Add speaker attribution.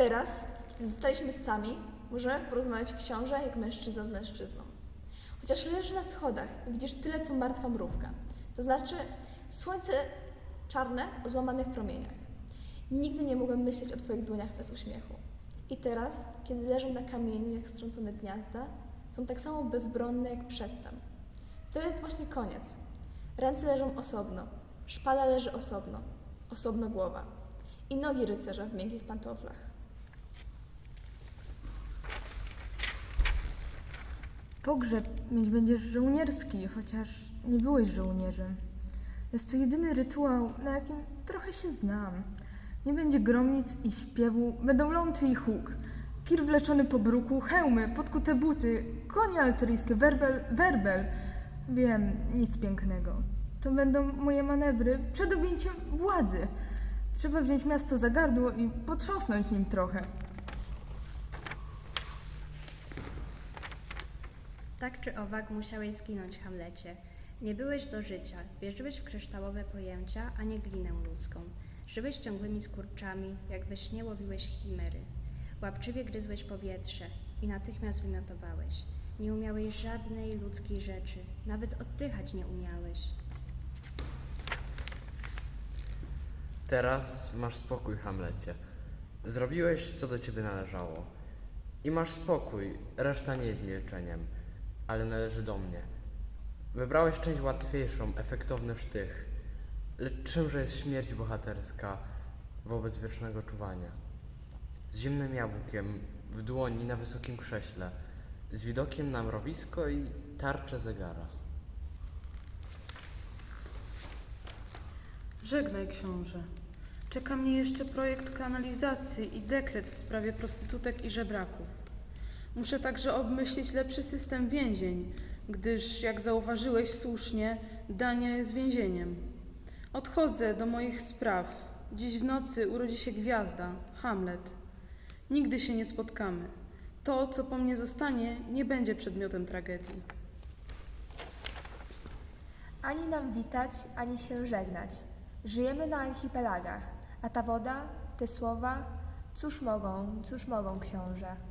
Speaker 1: Teraz, gdy zostaliśmy sami, możemy porozmawiać książę jak mężczyzna z mężczyzną. Chociaż leży na schodach i widzisz tyle, co martwa mrówka. To znaczy słońce czarne o złamanych promieniach. Nigdy nie mogłem myśleć o Twoich dłoniach bez uśmiechu. I teraz, kiedy leżą na kamieniu jak strącone gniazda, są tak samo bezbronne jak przedtem. To jest właśnie koniec. Ręce leżą osobno, szpada leży osobno, osobno głowa i nogi rycerza w miękkich pantoflach.
Speaker 2: Pogrzeb mieć będziesz żołnierski, chociaż nie byłeś żołnierzem. Jest to jedyny rytuał, na jakim trochę się znam. Nie będzie gromnic i śpiewu, będą ląty i huk. Kir wleczony po bruku, hełmy, podkute buty, konie altoryjskie, werbel, werbel. Wiem, nic pięknego. To będą moje manewry przed objęciem władzy. Trzeba wziąć miasto za gardło i potrząsnąć nim trochę.
Speaker 3: Tak czy owak musiałeś zginąć, Hamlecie. Nie byłeś do życia, wierzyłeś w kryształowe pojęcia, a nie glinę ludzką. Żyłeś ciągłymi skurczami, jak we śnie łowiłeś chimery. Łapczywie gryzłeś powietrze i natychmiast wymiotowałeś. Nie umiałeś żadnej ludzkiej rzeczy, nawet oddychać nie umiałeś.
Speaker 4: Teraz masz spokój, Hamlecie. Zrobiłeś, co do ciebie należało. I masz spokój, reszta nie jest milczeniem, ale należy do mnie. Wybrałeś część łatwiejszą, efektowny sztych. Lecz czymże jest śmierć bohaterska wobec wiecznego czuwania? Z zimnym jabłkiem w dłoni na wysokim krześle, z widokiem na mrowisko i tarczę zegara.
Speaker 5: Żegnaj, książę. Czeka mnie jeszcze projekt kanalizacji i dekret w sprawie prostytutek i żebraków. Muszę także obmyślić lepszy system więzień, gdyż, jak zauważyłeś słusznie, Dania jest więzieniem. Odchodzę do moich spraw. Dziś w nocy urodzi się gwiazda, Hamlet. Nigdy się nie spotkamy. To, co po mnie zostanie, nie będzie przedmiotem tragedii.
Speaker 6: Ani nam witać, ani się żegnać. Żyjemy na archipelagach, a ta woda, te słowa, cóż mogą, cóż mogą, książę?